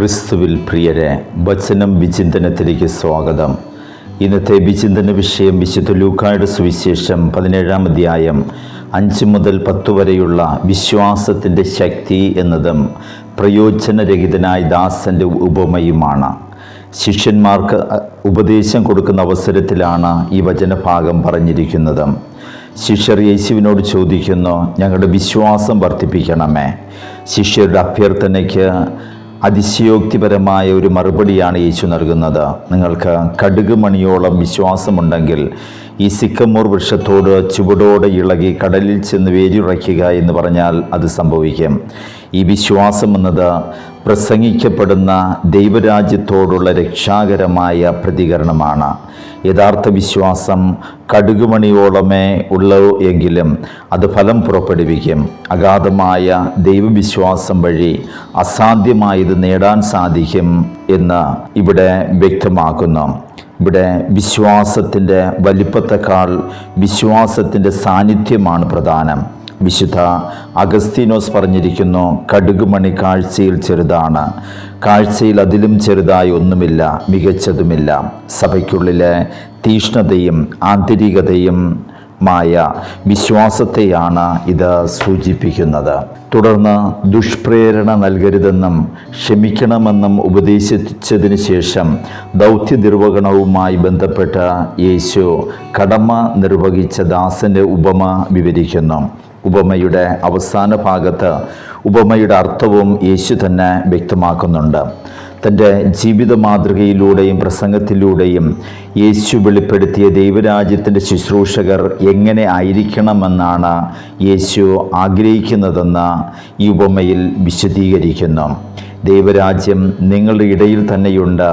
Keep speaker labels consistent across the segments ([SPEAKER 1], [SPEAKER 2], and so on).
[SPEAKER 1] ക്രിസ്തുവിൽ പ്രിയരെ വചനം വിചിന്തനത്തിലേക്ക് സ്വാഗതം. ഇന്നത്തെ വിചിന്തന വിഷയം വിശുദ്ധ ലൂക്കായുടെ സുവിശേഷം പതിനേഴാം അധ്യായം അഞ്ച് മുതൽ പത്ത് വരെയുള്ള വിശ്വാസത്തിന്റെ ശക്തി എന്നതും പ്രയോജനരഹിതനായ ദാസന്റെ ഉപമയുമാണ്. ശിഷ്യന്മാർക്ക് ഉപദേശം കൊടുക്കുന്ന അവസരത്തിലാണ് ഈ വചനഭാഗം പറഞ്ഞിരിക്കുന്നത്. ശിഷ്യർ യേശുവിനോട് ചോദിക്കുന്നു ഞങ്ങളുടെ വിശ്വാസം വർദ്ധിപ്പിക്കണമേ? ശിഷ്യരുടെ അഭ്യർത്ഥനയ്ക്ക് അതിശയോക്തിപരമായ ഒരു മറുപടിയാണ് യേശു നൽകുന്നത്. നിങ്ങൾക്ക് കടുക് മണിയോളം വിശ്വാസമുണ്ടെങ്കിൽ ഈ സിക്കമൂർ വൃക്ഷത്തോട് ചുവടോടെ ഇളകി കടലിൽ ചെന്ന് വേരുറയ്ക്കുക എന്ന് പറഞ്ഞാൽ അത് സംഭവിക്കും. ഈ വിശ്വാസം എന്നത് പ്രസംഗിക്കപ്പെടുന്ന ദൈവരാജ്യത്തോടുള്ള രക്ഷാകരമായ പ്രതികരണമാണ്. യഥാർത്ഥ വിശ്വാസം കടുകുമണിയോളമേ ഉള്ളൂ എങ്കിലും അത് ഫലം പുറപ്പെടുവിക്കും. അഗാധമായ ദൈവവിശ്വാസം വഴി അസാധ്യമായത് നേടാൻ സാധിക്കും എന്ന് ഇവിടെ വ്യക്തമാക്കുന്നു. ഇവിടെ വിശ്വാസത്തിന്റെ വലിപ്പത്തെക്കാൾ വിശ്വാസത്തിന്റെ സാന്നിധ്യമാണ് പ്രധാനം. വിശുദ്ധ അഗസ്തീനോസ് പറഞ്ഞിരിക്കുന്നു കടുകുമണി കാഴ്ചയിൽ ചെറുതാണ്. കാഴ്ചയിൽ അതിലും ചെറുതായി ഒന്നുമില്ല മികച്ചതുമില്ല. സഭയ്ക്കുള്ളിലെ തീഷ്ണതയും ആന്തരികതയും മായ വിശ്വാസത്തെയാണ് ഇത് സൂചിപ്പിക്കുന്നത്. തുടർന്ന് ദുഷ്പ്രേരണ നൽകരുതെന്നും ക്ഷമിക്കണമെന്നും ഉപദേശിച്ചതിന് ശേഷം ദൗത്യ നിർവഹണവുമായി ബന്ധപ്പെട്ട യേശു കടമ നിർവഹിച്ച ദാസന്റെ ഉപമ വിവരിക്കുന്നു. ഉപമയുടെ അവസാന ഭാഗത്ത് ഉപമയുടെ അർത്ഥവും യേശു തന്നെ വ്യക്തമാക്കുന്നുണ്ട്. തന്റെ ജീവിത മാതൃകയിലൂടെയും പ്രസംഗത്തിലൂടെയും യേശു വെളിപ്പെടുത്തിയ ദൈവരാജ്യത്തിന്റെ ശുശ്രൂഷകർ എങ്ങനെ ആയിരിക്കണമെന്നാണ് യേശു ആഗ്രഹിക്കുന്നതെന്ന് ഈ ഉപമയിൽ വിശദീകരിക്കുന്നു. ദൈവരാജ്യം നിങ്ങളുടെ ഇടയിൽ തന്നെയുണ്ട്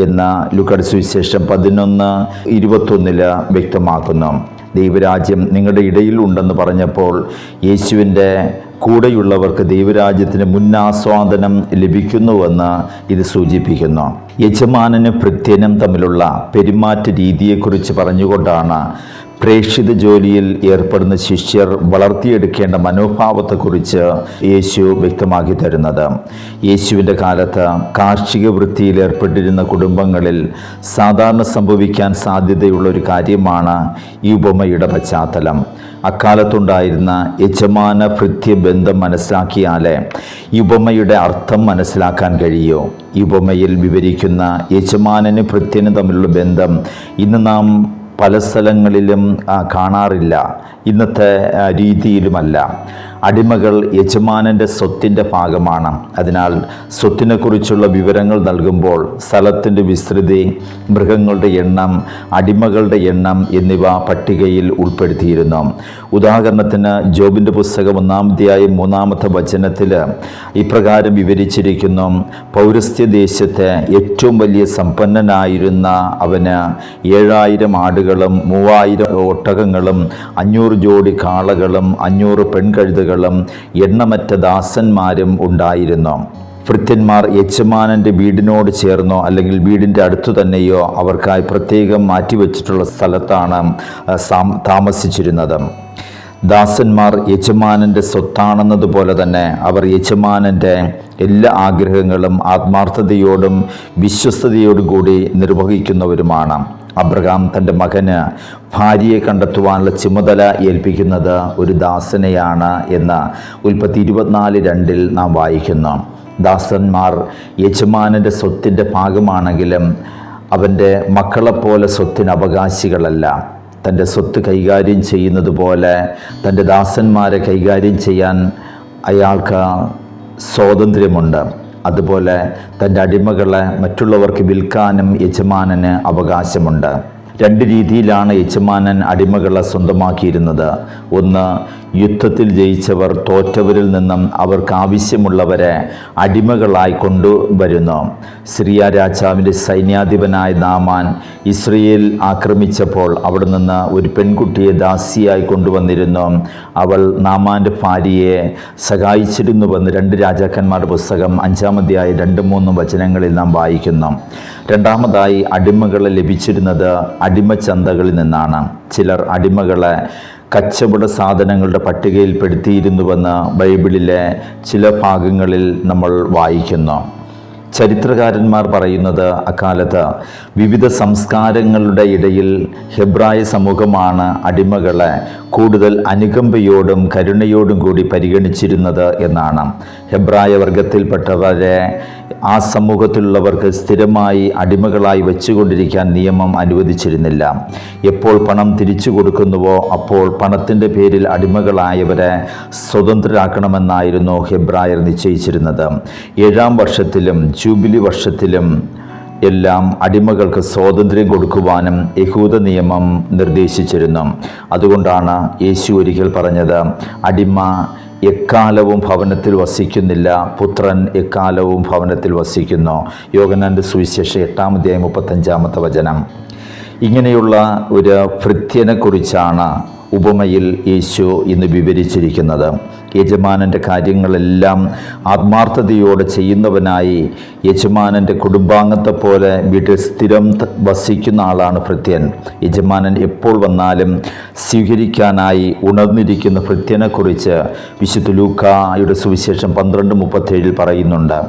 [SPEAKER 1] എന്ന ലുക്കട് സുവിശേഷം പതിനൊന്ന് ഇരുപത്തൊന്നിൽ വ്യക്തമാക്കുന്നു. ദൈവരാജ്യം നിങ്ങളുടെ ഇടയിൽ ഉണ്ടെന്ന് പറഞ്ഞപ്പോൾ യേശുവിന്റെ കൂടെയുള്ളവർക്ക് ദൈവരാജ്യത്തിന് മുന്നാസ്വാദനം ലഭിക്കുന്നുവെന്ന് ഇത് സൂചിപ്പിക്കുന്നു. യജമാനനും ഭൃത്യനും തമ്മിലുള്ള പെരുമാറ്റ രീതിയെക്കുറിച്ച് പറഞ്ഞുകൊണ്ടാണ് പ്രേക്ഷിത ജോലിയിൽ ഏർപ്പെടുന്ന ശിഷ്യർ വളർത്തിയെടുക്കേണ്ട മനോഭാവത്തെക്കുറിച്ച് യേശു വ്യക്തമാക്കി തരുന്നത്. യേശുവിന്റെ കാലത്ത് കാർഷിക വൃത്തിയിൽ ഏർപ്പെട്ടിരുന്ന കുടുംബങ്ങളിൽ സാധാരണ സംഭവിക്കാൻ സാധ്യതയുള്ള ഒരു കാര്യമാണ് ഈ ഉപമയുടെ പശ്ചാത്തലം. അക്കാലത്തുണ്ടായിരുന്ന യജമാന ഭൃത്യ ബന്ധം മനസ്സിലാക്കിയാലേ ഈ ഉപമയുടെ അർത്ഥം മനസ്സിലാക്കാൻ കഴിയൂ. ഈ ഉപമയിൽ വിവരിക്കുന്ന യജമാനന് ഭൃത്യനും തമ്മിലുള്ള ബന്ധം ഇന്ന് നാം പല സ്ഥലങ്ങളിലും കാണാറില്ല. ഇന്നത്തെ രീതിയിലുമല്ല. അടിമകൾ യജമാനന്റെ സ്വത്തിന്റെ ഭാഗമാണ് അതിനാൽ സ്വത്തിനെക്കുറിച്ചുള്ള വിവരങ്ങൾ നൽകുമ്പോൾ സ്ഥലത്തിന്റെ വിസ്തൃതി മൃഗങ്ങളുടെ എണ്ണം അടിമകളുടെ എണ്ണം എന്നിവ പട്ടികയിൽ ഉൾപ്പെടുത്തിയിരുന്നു. ഉദാഹരണത്തിന് ജോബിന്റെ പുസ്തകം ഒന്നാമത്തെയായി മൂന്നാമത്തെ വചനത്തിൽ ഇപ്രകാരം വിവരിച്ചിരിക്കുന്നു പൗരസ്ത്യ ദേശത്തെ ഏറ്റവും വലിയ സമ്പന്നനായിരുന്ന അവന് ഏഴായിരം ആടുകളും മൂവായിരം ഒട്ടകങ്ങളും അഞ്ഞൂറ് ജോഡി കാളകളും അഞ്ഞൂറ് പെൺകഴുതുകളും എണ്ണമറ്റ ദാസന്മാരും ഉണ്ടായിരുന്നു. ഭൃത്യന്മാർ യജമാനന്റെ വീടിനോട് ചേർന്നോ അല്ലെങ്കിൽ വീടിന്റെ അടുത്തു തന്നെയോ അവർക്കായി പ്രത്യേകം മാറ്റിവെച്ചിട്ടുള്ള സ്ഥലത്താണ് താമസിച്ചിരുന്നത്. ദാസന്മാർ യജമാനന്റെ സ്വത്താണെന്നതുപോലെ തന്നെ അവർ യജമാനന്റെ എല്ലാ ആഗ്രഹങ്ങളും ആത്മാർത്ഥതയോടും വിശ്വസ്തയോടും കൂടി നിർവഹിക്കുന്നവരുമാണ്. അബ്രഹാം തന്റെ മകന് ഭാര്യയെ കണ്ടെത്തുവാനുള്ള ചുമതല ഏൽപ്പിക്കുന്നത് ഒരു ദാസനെയാണ് എന്ന് ഉൽപ്പത്തി ഇരുപത്തിനാല് രണ്ടിൽ നാം വായിക്കുന്നു. ദാസന്മാർ യജമാനന്റെ സ്വത്തിന്റെ ഭാഗമാണെങ്കിലും അവന്റെ മക്കളെപ്പോലെ സ്വത്തിന് അവകാശികളല്ല. തന്റെ സ്വത്ത് കൈകാര്യം ചെയ്യുന്നത് പോലെ തന്റെ ദാസന്മാരെ കൈകാര്യം ചെയ്യാൻ അയാൾക്ക് സ്വാതന്ത്ര്യമുണ്ട്. അതുപോലെ തന്റെ അടിമകളെ മറ്റുള്ളവർക്ക് വിൽക്കാനും യജമാനന് അവകാശമുണ്ട്. രണ്ട് രീതിയിലാണ് യജമാനൻ അടിമകളെ സ്വന്തമാക്കിയിരുന്നത്. ഒന്ന് യുദ്ധത്തിൽ ജയിച്ചവർ തോറ്റവരിൽ നിന്നും അവർക്ക് ആവശ്യമുള്ളവരെ അടിമകളായി കൊണ്ടുവരുന്നു. സിറിയ രാജാവിന്റെ സൈന്യാധിപനായ നാമാൻ ഇസ്രയേൽ ആക്രമിച്ചപ്പോൾ അവിടെ നിന്ന് ഒരു പെൺകുട്ടിയെ ദാസിയായി കൊണ്ടുവന്നിരുന്നു. അവൾ നാമാന്റെ ഭാര്യയെ സഹായിച്ചിരുന്നുവെന്ന് രണ്ട് രാജാക്കന്മാരുടെ പുസ്തകം അഞ്ചാമധ്യായ രണ്ട് മൂന്നും വചനങ്ങളിൽ നാം വായിക്കുന്നു. രണ്ടാമതായി അടിമകളെ ലഭിച്ചിരുന്നത് അടിമ അടിമച്ചന്തകളിൽ നിന്നാണ്. ചിലർ അടിമകളെ കച്ചവട സാധനങ്ങളുടെ പട്ടികയിൽപ്പെടുത്തിയിരുന്നുവെന്ന് ബൈബിളിലെ ചില ഭാഗങ്ങളിൽ നമ്മൾ വായിക്കുന്നു. ചരിത്രകാരന്മാർ പറയുന്നത് അക്കാലത്ത് വിവിധ സംസ്കാരങ്ങളുടെ ഇടയിൽ ഹെബ്രായ സമൂഹമാണ് അടിമകളെ കൂടുതൽ അനുകമ്പയോടും കരുണയോടും കൂടി പരിഗണിച്ചിരുന്നത് എന്നാണ്. ഹെബ്രായ വർഗത്തിൽപ്പെട്ടവരെ ആ സമൂഹത്തിലുള്ളവർക്ക് സ്ഥിരമായി അടിമകളായി വെച്ചുകൊണ്ടിരിക്കാൻ നിയമം അനുവദിച്ചിരുന്നില്ല. എപ്പോൾ പണം തിരിച്ചു കൊടുക്കുന്നുവോ അപ്പോൾ പണത്തിന്റെ പേരിൽ അടിമകളായവരെ സ്വതന്ത്രരാക്കണമെന്നായിരുന്നു ഹെബ്രായർ നിശ്ചയിച്ചിരുന്നത്. ഏഴാം വർഷത്തിലും ജൂബിലി വർഷത്തിലും എല്ലാം അടിമകൾക്ക് സ്വാതന്ത്ര്യം കൊടുക്കുവാനും യഹൂദ നിയമം നിർദ്ദേശിച്ചിരുന്നു. അതുകൊണ്ടാണ് യേശു ഒരിക്കൽ പറഞ്ഞത് അടിമ എക്കാലവും ഭവനത്തിൽ വസിക്കുന്നില്ല പുത്രൻ എക്കാലവും ഭവനത്തിൽ വസിക്കുന്നു. യോഗനാന്റെ സുവിശേഷം എട്ടാമധ്യായം മുപ്പത്തഞ്ചാമത്തെ വചനം. ഇങ്ങനെയുള്ള ഒരു ഭൃത്യനെക്കുറിച്ചാണ് ഉപമയിൽ യേശു ഇന്ന് വിവരിച്ചിരിക്കുന്നത് യജമാനന്റെ കാര്യങ്ങളെല്ലാം ആത്മാർത്ഥതയോടെ ചെയ്യുന്നവനായി യജമാനന്റെ കുടുംബാംഗത്തെ പോലെ വീട്ടിൽ സ്ഥിരം വസിക്കുന്ന ആളാണ് ഭൃത്യൻ. യജമാനൻ എപ്പോൾ വന്നാലും സ്വീകരിക്കാനായി ഉണർന്നിരിക്കുന്ന ഭൃത്യനെക്കുറിച്ച് വിശുദ്ധ ലൂക്കായുടെ സുവിശേഷം പന്ത്രണ്ട് മുപ്പത്തേഴിൽ പറയുന്നുണ്ട്.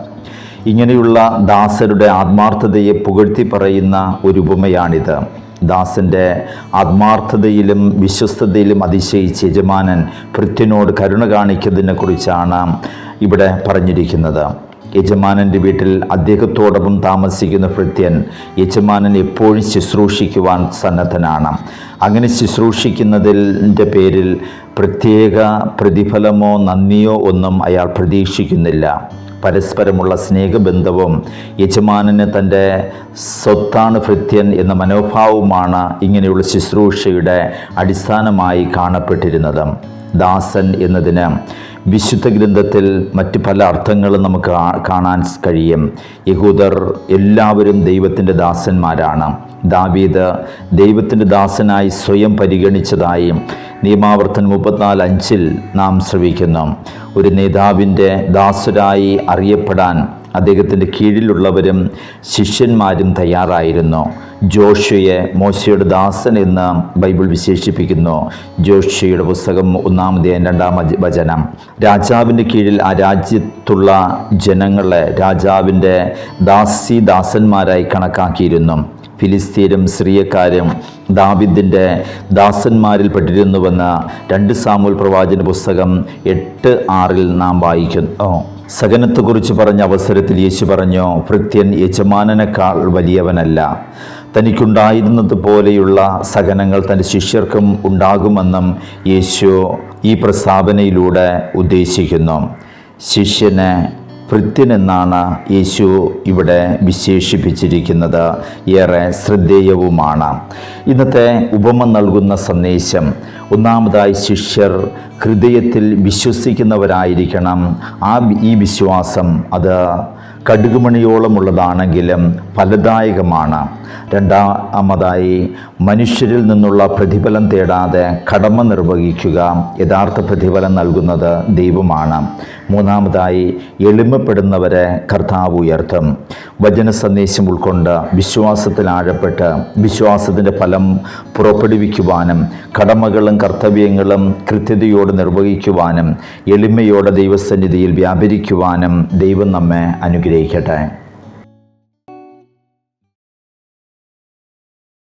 [SPEAKER 1] ഇങ്ങനെയുള്ള ദാസരുടെ ആത്മാർത്ഥതയെ പുകഴ്ത്തി പറയുന്ന ഒരു ഉപമയാണിത്. ദാസന്റെ ആത്മാർത്ഥതയിലും വിശ്വസ്തതയിലും അതിശയിച്ച് യജമാനൻ പൃഥ്വിനോട് കരുണ കാണിക്കുന്നതിനെക്കുറിച്ചാണ് ഇവിടെ പറഞ്ഞിരിക്കുന്നത്. യജമാനന്റെ വീട്ടിൽ അദ്ദേഹത്തോടൊപ്പം താമസിക്കുന്ന ഭൃത്യൻ യജമാനൻ എപ്പോഴും ശുശ്രൂഷിക്കുവാൻ സന്നദ്ധനാണ്. അങ്ങനെ ശുശ്രൂഷിക്കുന്നതിന്റെ പേരിൽ പ്രത്യേക പ്രതിഫലമോ നന്ദിയോ ഒന്നും അയാൾ പ്രതീക്ഷിക്കുന്നില്ല. പരസ്പരമുള്ള സ്നേഹബന്ധവും യജമാനന് തന്റെ സ്വത്താണ് ഭൃത്യൻ എന്ന മനോഭാവവുമാണ് ഇങ്ങനെയുള്ള ശുശ്രൂഷയുടെ അടിസ്ഥാനമായി കാണപ്പെട്ടിരുന്നത്. ദാസൻ എന്നതിന് വിശുദ്ധ ഗ്രന്ഥത്തിൽ മറ്റ് പല അർത്ഥങ്ങളും നമുക്ക് കാണാൻ കഴിയും. യഹൂദർ എല്ലാവരും ദൈവത്തിന്റെ ദാസന്മാരാണ്. ദാവീദ് ദൈവത്തിന്റെ ദാസനായി സ്വയം പരിഗണിച്ചതായും നിയമാവർത്തൻ മുപ്പത്തിനാല് അഞ്ചിൽ നാം ശ്രവിക്കുന്നു. ഒരു നേതാവിന്റെ ദാസരായി അറിയപ്പെടാൻ അദ്ദേഹത്തിന്റെ കീഴിലുള്ളവരും ശിഷ്യന്മാരും തയ്യാറായിരുന്നു. ജോഷയെ മോശയുടെ ദാസൻ എന്ന് ബൈബിൾ വിശേഷിപ്പിക്കുന്നു. ജോഷയുടെ പുസ്തകം ഒന്നാമതേ രണ്ടാം വചനം. രാജാവിന്റെ കീഴിൽ ആ രാജ്യത്തുള്ള ജനങ്ങളെ രാജാവിന്റെ ദാസി ദാസന്മാരായി കണക്കാക്കിയിരുന്നു. ഫിലിസ്തീനും സിറിയക്കാരും ദാവിദിന്റെ ദാസന്മാരിൽ പെട്ടിരുന്നുവെന്ന് രണ്ട് സാമൂൽ പ്രവാചന പുസ്തകം എട്ട് ആറിൽ നാം വായിക്കുന്നു. സഹനത്തെക്കുറിച്ച് പറഞ്ഞ അവസരത്തിൽ യേശു പറഞ്ഞു ഭൃത്യൻ യജമാനനേക്കാൾ വലിയവനല്ല. തനിക്കുണ്ടായിരുന്നത് പോലെയുള്ള സഹനങ്ങൾ തന്റെ ശിഷ്യർക്കും ഉണ്ടാകുമെന്നും യേശു ഈ പ്രസ്താവനയിലൂടെ ഉദ്ദേശിക്കുന്നു. ശിഷ്യനെ ഭൃത്യൻ യേശു ഇവിടെ വിശേഷിപ്പിച്ചിരിക്കുന്നത്. ഏറെ ശ്രദ്ധേയവുമാണ്. ഇന്നത്തെ ഉപമ നൽകുന്ന സന്ദേശം ഒന്നാമതായി ശിഷ്യർ ഹൃദയത്തിൽ വിശ്വസിക്കുന്നവരായിരിക്കണം. ആ ഈ വിശ്വാസം അത് കടുകുമണിയോളമുള്ളതാണെങ്കിലും ഫലദായകമാണ്. രണ്ടാമതായി മനുഷ്യരിൽ നിന്നുള്ള പ്രതിഫലം തേടാതെ കടമ നിർവഹിക്കുക യഥാർത്ഥ പ്രതിഫലം നൽകുന്നത് ദൈവമാണ്. മൂന്നാമതായി എളിമപ്പെടുന്നവരെ കർത്താവ് ഉയർത്തും. വചന സന്ദേശം ഉൾക്കൊണ്ട് വിശ്വാസത്തിൽ ആഴപ്പെട്ട് വിശ്വാസത്തിന്റെ ഫലം പുറപ്പെടുവിക്കുവാനും കടമകളും കർത്തവ്യങ്ങളും കൃത്യതയോടെ നിർവഹിക്കുവാനും എളിമയോടെ ദൈവസന്നിധിയിൽ വ്യാപരിക്കുവാനും ദൈവം നമ്മെ അനുഗ്രഹിക്കട്ടെ.